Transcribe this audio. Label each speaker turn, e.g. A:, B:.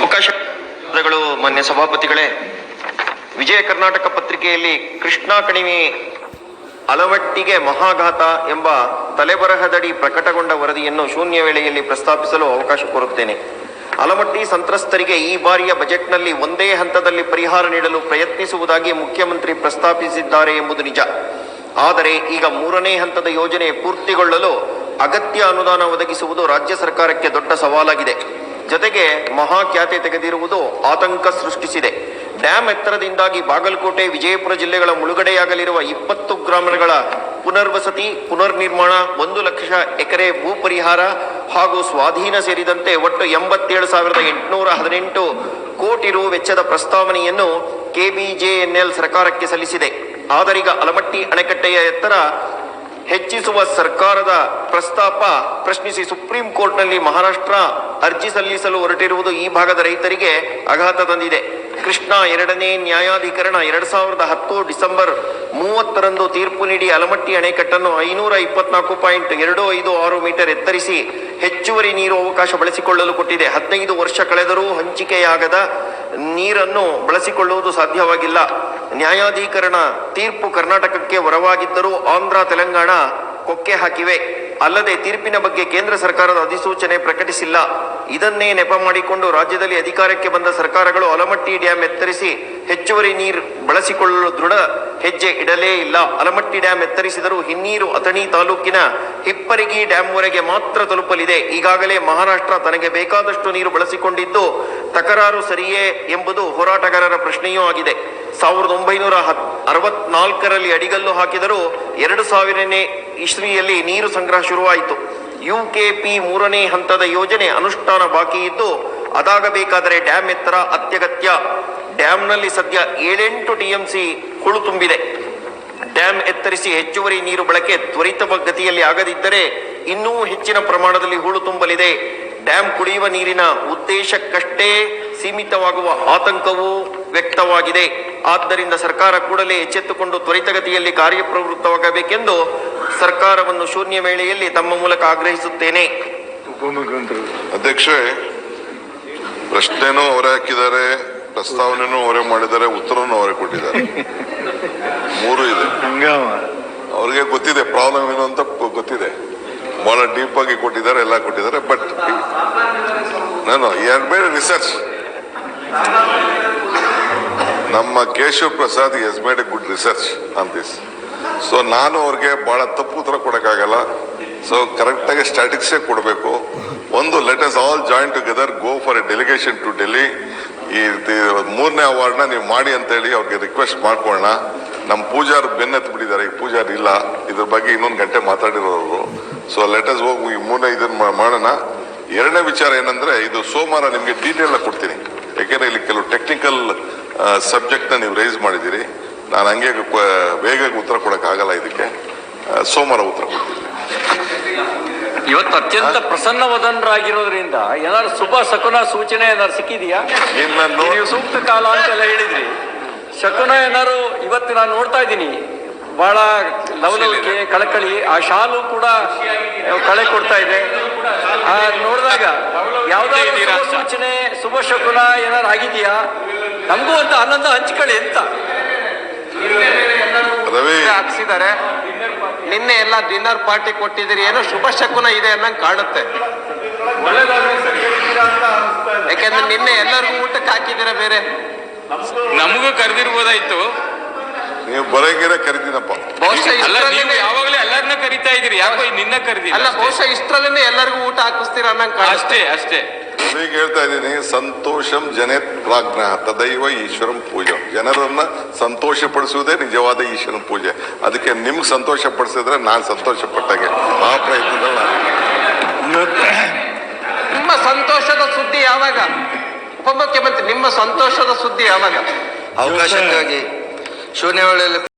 A: ಅವಕಾಶಗಳು ಮಾನ್ಯ ಸಭಾಪತಿಗಳೇ, ವಿಜಯ ಕರ್ನಾಟಕ ಪತ್ರಿಕೆಯಲ್ಲಿ ಕೃಷ್ಣ ಕಣಿವೆ ಅಲವಟ್ಟಿಗೆ ಮಹಾಘಾತ ಎಂಬ ತಲೆಬರಹದಡಿ ಪ್ರಕಟಗೊಂಡ ವರದಿಯನ್ನು ಶೂನ್ಯ ವೇಳೆಯಲ್ಲಿ ಪ್ರಸ್ತಾಪಿಸಲು ಅವಕಾಶ ಕೋರುತ್ತೇನೆ ಅಲಮಟ್ಟಿ ಸಂತ್ರಸ್ತರಿಗೆ ಈ ಬಾರಿಯ ಬಜೆಟ್ನಲ್ಲಿ ಒಂದೇ ಹಂತದಲ್ಲಿ ಪರಿಹಾರ ನೀಡಲು ಪ್ರಯತ್ನಿಸುವುದಾಗಿ ಮುಖ್ಯಮಂತ್ರಿ ಪ್ರಸ್ತಾಪಿಸಿದ್ದಾರೆ ಎಂಬುದು ನಿಜ. ಆದರೆ ಈಗ ಮೂರನೇ ಹಂತದ ಯೋಜನೆ ಪೂರ್ತಿಗೊಳ್ಳಲು ಅಗತ್ಯ ಅನುದಾನ ಒದಗಿಸುವುದು ರಾಜ್ಯ ಸರ್ಕಾರಕ್ಕೆ ದೊಡ್ಡ ಸವಾಲಾಗಿದೆ. ಜೊತೆಗೆ ಮಹಾಖ್ಯಾತೆ ತೆಗೆದಿರುವುದು ಆತಂಕ ಸೃಷ್ಟಿಸಿದೆ. ಡ್ಯಾಂ ಎತ್ತರದಿಂದಾಗಿ ಬಾಗಲಕೋಟೆ, ವಿಜಯಪುರ ಜಿಲ್ಲೆಗಳ ಮುಳುಗಡೆಯಾಗಲಿರುವ ಇಪ್ಪತ್ತು ಗ್ರಾಮಗಳ ಪುನರ್ವಸತಿ, ಪುನರ್ನಿರ್ಮಾಣ, ಒಂದು ಲಕ್ಷ ಎಕರೆ ಭೂ ಪರಿಹಾರ ಹಾಗೂ ಸ್ವಾಧೀನ ಸೇರಿದಂತೆ ಒಟ್ಟು ಎಂಬತ್ತೇಳು ಸಾವಿರದ ಎಂಟುನೂರ ಹದಿನೆಂಟು ಕೋಟಿ ರು ವೆಚ್ಚದ ಪ್ರಸ್ತಾವನೆಯನ್ನು ಕೆಬಿಜೆಎನ್ಎಲ್ ಸರ್ಕಾರಕ್ಕೆ ಸಲ್ಲಿಸಿದೆ. ಆದರೀಗ ಅಲಮಟ್ಟಿ ಅಣೆಕಟ್ಟೆಯ ಎತ್ತರ ಹೆಚ್ಚಿಸುವ ಸರ್ಕಾರದ ಪ್ರಸ್ತಾಪ ಪ್ರಶ್ನಿಸಿ ಸುಪ್ರೀಂ ಕೋರ್ಟ್ನಲ್ಲಿ ಮಹಾರಾಷ್ಟ್ರ ಅರ್ಜಿ ಸಲ್ಲಿಸಲು ಹೊರಟಿರುವುದು ಈ ಭಾಗದ ರೈತರಿಗೆ ಆಘಾತ ತಂದಿದೆ. ಕೃಷ್ಣ ಎರಡನೇ ನ್ಯಾಯಾಧಿಕರಣ ಎರಡ್ ಸಾವಿರದ ಹತ್ತು ಡಿಸೆಂಬರ್ ಮೂವತ್ತರಂದು ತೀರ್ಪು ನೀಡಿ ಅಲಮಟ್ಟಿ ಅಣೆಕಟ್ಟನ್ನು ಐನೂರ ಇಪ್ಪತ್ನಾಲ್ಕು ಪಾಯಿಂಟ್ ಎರಡು ಐದು ಆರು ಮೀಟರ್ ಎತ್ತರಿಸಿ ಹೆಚ್ಚುವರಿ ನೀರು ಅವಕಾಶ ಬಳಸಿಕೊಳ್ಳಲು ಕೊಟ್ಟಿದೆ. ಹದಿನೈದು ವರ್ಷ ಕಳೆದರೂ ಹಂಚಿಕೆಯಾಗದ ನೀರನ್ನು ಬಳಸಿಕೊಳ್ಳುವುದು ಸಾಧ್ಯವಾಗಿಲ್ಲ. ನ್ಯಾಯಾಧೀಕರಣ ತೀರ್ಪು ಕರ್ನಾಟಕಕ್ಕೆ ವರವಾಗಿದ್ದರೂ ಆಂಧ್ರ, ತೆಲಂಗಾಣ ಕೊಕ್ಕೆ ಹಾಕಿವೆ. ಅಲ್ಲದೆ ತೀರ್ಪಿನ ಬಗ್ಗೆ ಕೇಂದ್ರ ಸರ್ಕಾರದ ಅಧಿಸೂಚನೆ ಪ್ರಕಟಿಸಿಲ್ಲ. ಇದನ್ನೇ ನೆಪ ಮಾಡಿಕೊಂಡು ರಾಜ್ಯದಲ್ಲಿ ಅಧಿಕಾರಕ್ಕೆ ಬಂದ ಸರ್ಕಾರಗಳು ಅಲಮಟ್ಟಿ ಡ್ಯಾಂ ಎತ್ತರಿಸಿ ಹೆಚ್ಚುವರಿ ನೀರು ಬಳಸಿಕೊಳ್ಳಲು ದೃಢ ಹೆಜ್ಜೆ ಇಡಲೇ ಇಲ್ಲ. ಅಲಮಟ್ಟಿ ಡ್ಯಾಂ ಎತ್ತರಿಸಿದರೂ ಹಿನ್ನೀರು ಅಥಣಿ ತಾಲೂಕಿನ ಹಿಪ್ಪರಿಗಿ ಡ್ಯಾಂವರೆಗೆ ಮಾತ್ರ ತಲುಪಲಿದೆ. ಈಗಾಗಲೇ ಮಹಾರಾಷ್ಟ್ರ ತನಗೆ ಬೇಕಾದಷ್ಟು ನೀರು ಬಳಸಿಕೊಂಡಿದ್ದು ತಕರಾರು ಸರಿಯೇ ಎಂಬುದು ಹೋರಾಟಗಾರರ ಪ್ರಶ್ನೆಯೂ ಆಗಿದೆ. ಸಾವಿರದ ಒಂಬೈನೂರ ಅರವತ್ನಾಲ್ಕರಲ್ಲಿ ಅಡಿಗಲ್ಲು ಹಾಕಿದರೂ ಎರಡು ಸಾವಿರನೇ ಇಸ್ವಿಯಲ್ಲಿ ನೀರು ಸಂಗ್ರಹ ಶುರುವಾಯಿತು. ಯುಕೆಪಿ ಮೂರನೇ ಹಂತದ ಯೋಜನೆ ಅನುಷ್ಠಾನ ಬಾಕಿ ಇದ್ದು ಅದಾಗಬೇಕಾದರೆ ಡ್ಯಾಮ್ ಎತ್ತರ ಅತ್ಯಗತ್ಯ. ಡ್ಯಾಂನಲ್ಲಿ ಸದ್ಯ ಏಳೆಂಟು ಟಿಎಂಸಿ ಹುಳು ತುಂಬಿದೆ. ಡ್ಯಾಂ ಎತ್ತರಿಸಿ ಹೆಚ್ಚುವರಿ ನೀರು ಬಳಕೆ ತ್ವರಿತ ಗತಿಯಲ್ಲಿ ಆಗದಿದ್ದರೆ ಇನ್ನೂ ಹೆಚ್ಚಿನ ಪ್ರಮಾಣದಲ್ಲಿ ಹೂಳು ತುಂಬಲಿದೆ. ಡ್ಯಾಂ ಕುಡಿಯುವ ನೀರಿನ ಉದ್ದೇಶಕ್ಕಷ್ಟೇ ಸೀಮಿತವಾಗುವ ಆತಂಕವೂ ವ್ಯಕ್ತವಾಗಿದೆ. ಆದ್ದರಿಂದ ಸರ್ಕಾರ ಕೂಡಲೇ ಎಚ್ಚೆತ್ತುಕೊಂಡು ತ್ವರಿತಗತಿಯಲ್ಲಿ ಕಾರ್ಯಪ್ರವೃತ್ತವಾಗಬೇಕೆಂದು ಸರ್ಕಾರವನ್ನು ಶೂನ್ಯ ವೇಳೆಯಲ್ಲಿ ತಮ್ಮ ಮೂಲಕ ಆಗ್ರಹಿಸುತ್ತೇನೆ.
B: ಅಧ್ಯಕ್ಷೆ ಪ್ರಶ್ನೆನೂ ಅವರೇ ಹಾಕಿದ್ದಾರೆ ಪ್ರಸ್ತಾವನೆನೂ ಅವರೇ ಮಾಡಿದ್ದಾರೆ ಉತ್ತರನೂ ಅವರೇ ಕೊಟ್ಟಿದ್ದಾರೆ. ಮೂರು ಇದೆ. ಅವ್ರಿಗೆ ಗೊತ್ತಿದೆ ಪ್ರಾಬ್ಲಮ್ ಏನು ಅಂತ ಗೊತ್ತಿದೆ. ಬಹಳ ಡೀಪ್ ಆಗಿ ಕೊಟ್ಟಿದ್ದಾರೆ ಎಲ್ಲ ಕೊಟ್ಟಿದ್ದಾರೆ ಬಟ್ ನಾನು ಎರಡು ಬೇರೆ ರಿಸರ್ಚ್ ನಮ್ಮ Keshav Prasad S made a good research on this so ನಾನು ಅವ್ರಿಗೆ ಬಹಳ ತಪ್ಪು ಉತ್ತರ ಕೊಡಕ್ಕಾಗಲ್ಲ. ಸೊ ಕರೆಕ್ಟಾಗಿ ಸ್ಟ್ಯಾಟಿಕ್ಸೇ ಕೊಡಬೇಕು. ಒಂದು let us all join together go for a delegation to Delhi ಈ ಮೂರನೇ ಅವಾರ್ಡ್ನ ನೀವು ಮಾಡಿ ಅಂತೇಳಿ ಅವ್ರಿಗೆ ರಿಕ್ವೆಸ್ಟ್ ಮಾಡ್ಕೊಳ್ಳೋಣ. ನಮ್ಮ ಪೂಜಾರ್ ಬೆನ್ನೆತ್ತು ಬಿಟ್ಟಿದ್ದಾರೆ, ಈ ಪೂಜಾರ್ ಇಲ್ಲ. ಇದ್ರ ಬಗ್ಗೆ ಇನ್ನೊಂದು ಗಂಟೆ ಮಾತಾಡಿರೋರು ಸೊ ಲೆಟ್ ಅಸ್ ಹೋಗಿ, ಈ ಮೂರನೇ ಇದನ್ನ ಮಾಡೋಣ. ಎರಡನೇ ವಿಚಾರ ಏನಂದ್ರೆ, ಇದು ಸೋಮವಾರ ನಿಮಗೆ ಡೀಟೇಲ್ ಕೊಡ್ತೀನಿ. ಯಾಕೆಂದ್ರೆ ಇಲ್ಲಿ ಕೆಲವು ಟೆಕ್ನಿಕಲ್ ಸಬ್ಜೆಕ್ಟ್ನ ನೀವು ರೈಸ್ ಮಾಡಿದ್ದೀರಿ. ನಾನು ಹಂಗೆ ಬೇಗ ಉತ್ತರ ಕೊಡೋಕ್ಕಾಗಲ್ಲ ಇದಕ್ಕೆ. ಸೋಮವಾರ ಉತ್ತರ ಕೊಡ್ತೀನಿ.
C: ಇವತ್ತು ಅತ್ಯಂತ ಪ್ರಸನ್ನವದನರಾಗಿರೋದ್ರಿಂದ ಏನಾದ್ರು ಶುಭ ಶಕುನ ಸೂಚನೆ ಏನಾದ್ರು ಸಿಕ್ಕಿದೆಯಾ? ನೀವು ಸೂಕ್ತ ಕಾಲ ಅಂತೆಲ್ಲ ಹೇಳಿದ್ರಿ. ಶಕುನ ಏನಾದ್ರು ಇವತ್ತು ನಾನು ನೋಡ್ತಾ ಇದ್ದೀನಿ. ಬಹಳ ಲವಲವಿಕೆ ಕಳಕಳಿ ಆ ಶಾಲು ಕೂಡ ಕಳೆ ಕೊಡ್ತಾ ಇದೆ. ನೋಡಿದಾಗ ಯಾವ್ದಾದ್ರು ಸೂಚನೆ ಶುಭ ಶಕುನ ಏನಾದ್ರು ಆಗಿದೆಯಾ? ನಮಗೂ ಅಂತ ಆನಂದ ಹಂಚ್ಕೊಳ್ಳಿ ಅಂತ.
D: ಹಾಕ್ಸಿದ್ದಾರೆ. ನಿನ್ನೆ ಎಲ್ಲ ಡಿನ್ನರ್ ಪಾರ್ಟಿ ಕೊಟ್ಟಿದ್ದೀರಿ ಏನೋ ಶುಭ ಶಕುನ ಇದೆ ಅನ್ನಂಗೆ ಕಾಣುತ್ತೆ. ಯಾಕಂದ್ರೆ ನಿನ್ನೆ ಎಲ್ಲರಿಗೂ ಊಟಕ್ಕೆ ಹಾಕಿದ್ದೀರಾ ಬೇರೆ?
E: ನಮಗೂ ಕರೆದಿರ್ಬೋದಾಯ್ತು.
B: ನೀವು ಬರಂಗಿರ ಕರಿತೀನಪ್ಪ
D: ಬಹುಶಃ
E: ಅಲ್ಲ ನೀವು ಯಾವಾಗಲೂ ಎಲ್ಲರನ್ನ ಕರಿತಾ ಇದ್ದೀರಿ. ಯಾಕೋ ನಿನ್ನ ಕರೆದಿಲ್ಲ
D: ಅಲ್ಲ ಬಹುಶಃ ಇಷ್ಟರಲ್ಲೇ ಎಲ್ಲರಿಗೂ ಊಟ ಹಾಕಿಸ್ತೀರಾ ಅನ್ನಂಗೆ
E: ಅಷ್ಟೇ ಅಷ್ಟೇ.
B: ಈಗ ಹೇಳ್ತಾ ಇದ್ದೀನಿ ಸಂತೋಷಂ ಜನೇತ್ ಪ್ರಾಜ್ಞ ತದೈವ ಈಶ್ವರಂ ಪೂಜೆ. ಜನರನ್ನ ಸಂತೋಷ ಪಡಿಸುವುದೇ ನಿಜವಾದ ಈಶ್ವರನ ಪೂಜೆ. ಅದಕ್ಕೆ ನಿಮ್ಗೆ ಸಂತೋಷ ಪಡಿಸಿದ್ರೆ ನಾನು ಸಂತೋಷ ಪಟ್ಟಾಗೆ ಆ ಪ್ರಯತ್ನದಲ್ಲಿ ನಾನು
D: ನಿಮ್ಮ ಸಂತೋಷದ ಸುದ್ದಿ ಯಾವಾಗ? ಉಪಮುಖ್ಯಮಂತ್ರಿ ನಿಮ್ಮ ಸಂತೋಷದ ಸುದ್ದಿ ಯಾವಾಗ?
F: ಅವಕಾಶಕ್ಕಾಗಿ
D: ಶೂನ್ಯ ವೇಳೆಯಲ್ಲಿ